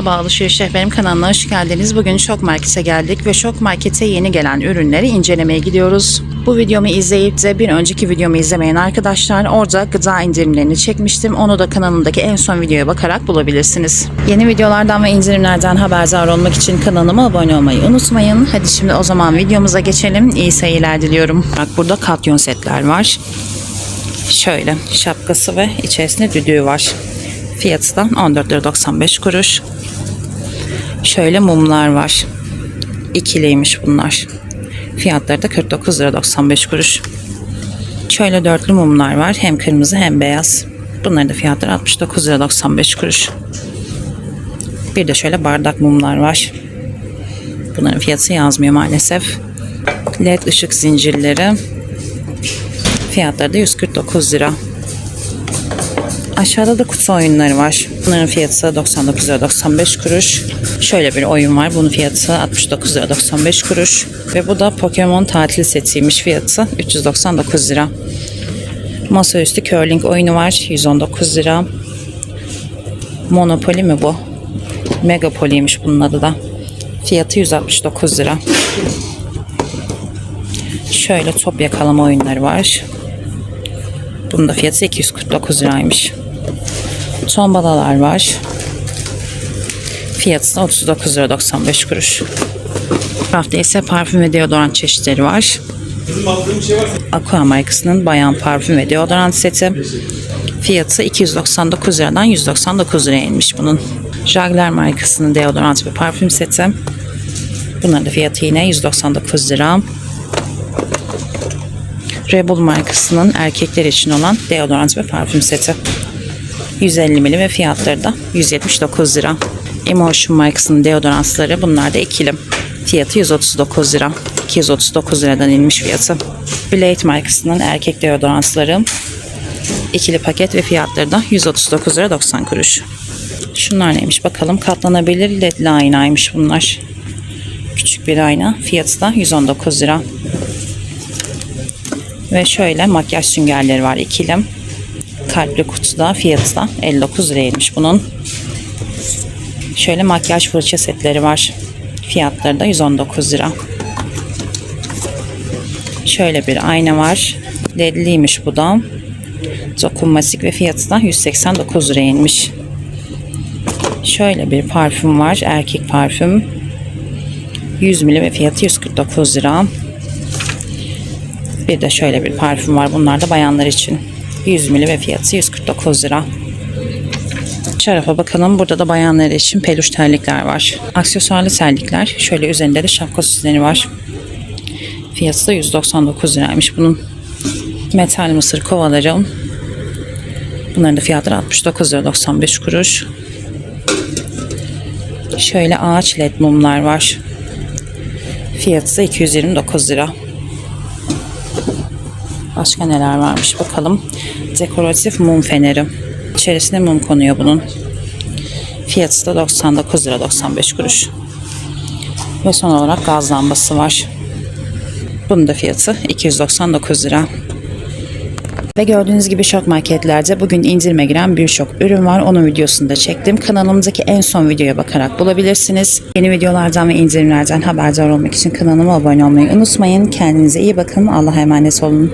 Merhaba Alışveriş Rehberim kanalına hoş geldiniz. Bugün Şok Market'e geldik ve Şok Market'e yeni gelen ürünleri incelemeye gidiyoruz. Bu videomu izleyip de bir önceki videomu izlemeyen arkadaşlar orada gıda indirimlerini çekmiştim. Onu da kanalımdaki en son videoya bakarak bulabilirsiniz. Yeni videolardan ve indirimlerden haberdar olmak için kanalıma abone olmayı unutmayın. Hadi şimdi o zaman videomuza geçelim. İyi seyirler diliyorum. Bak burada katyon setler var. Şöyle şapkası ve içerisinde düdüğü var. Fiyatı da 14 lira 95 kuruş. Şöyle mumlar var. İkiliymiş bunlar. Fiyatları da 49 lira 95 kuruş. Şöyle dörtlü mumlar var. Hem kırmızı hem beyaz. Bunların da fiyatları 69 lira 95 kuruş. Bir de şöyle bardak mumlar var. Bunların fiyatı yazmıyor maalesef. LED ışık zincirleri. Fiyatları da 149 lira. Aşağıda da kutu oyunları var. Bunların fiyatı 99 lira 95 kuruş. Şöyle bir oyun var. Bunun fiyatı 69 lira 95 kuruş. Ve bu da Pokemon tatil setiymiş fiyatı 399 lira. Masaüstü curling oyunu var 119 lira. Monopoly mi bu? Megapoly'ymiş bunun adı da. Fiyatı 169 lira. Şöyle top yakalama oyunları var. Bunun da fiyatı 249 liraymış. Tombalalar var. Fiyatı da 39 lira 95 kuruş. Bu hafta ise parfüm ve deodorant çeşitleri var. Aqua markasının bayan parfüm ve deodorant seti. Fiyatı 299 liradan 199 liraya inmiş bunun. Jagler markasının deodorant ve parfüm seti. Bunların da fiyatı yine 199 lira. Rebel markasının erkekler için olan deodorant ve parfüm seti. 150 ml ve fiyatları da 179 lira. Emotion markasının deodorantları bunlar da ikili. Fiyatı 139 lira. 239 liradan inmiş fiyatı. Blade markasının erkek deodorantları ikili paket ve fiyatları da 139 lira 90 kuruş. Şunlar neymiş bakalım. Katlanabilir ledli aynaymış bunlar. Küçük bir ayna. Fiyatı da 119 lira. Ve şöyle makyaj süngerleri var ikili. Kalpli kutuda fiyatı da 59 liraymış bunun. Şöyle makyaj fırça setleri var. Fiyatları da 119 lira. Şöyle bir ayna var. LED'liymiş bu da. Dokunmatik ve fiyatı da 189 liraymış. Şöyle bir parfüm var. Erkek parfüm. 100 ml ve fiyatı 149 lira. Bir de şöyle bir parfüm var. Bunlar da bayanlar için. 100 ml ve fiyatı 149 lira. Şarafa bakalım. Burada da bayanlar için peluş terlikler var. Aksesuarlı terlikler. Şöyle üzerinde de şapka süsleri var. Fiyatı da 199 liraymış bunun. Metal mısır kovaları. Bunların da fiyatları 69 lira 95 kuruş. Şöyle ağaç led mumlar var. Fiyatı da 229 lira. Başka neler varmış bakalım. Dekoratif mum feneri. İçerisine mum konuyor bunun. Fiyatı da 99 lira 95 kuruş. Ve son olarak gaz lambası var. Bunun da fiyatı 299 lira. Ve gördüğünüz gibi şok marketlerde bugün indirime giren birçok ürün var. Onun videosunu da çektim. Kanalımızdaki en son videoya bakarak bulabilirsiniz. Yeni videolardan ve indirimlerden haberdar olmak için kanalıma abone olmayı unutmayın. Kendinize iyi bakın. Allah'a emanet olun.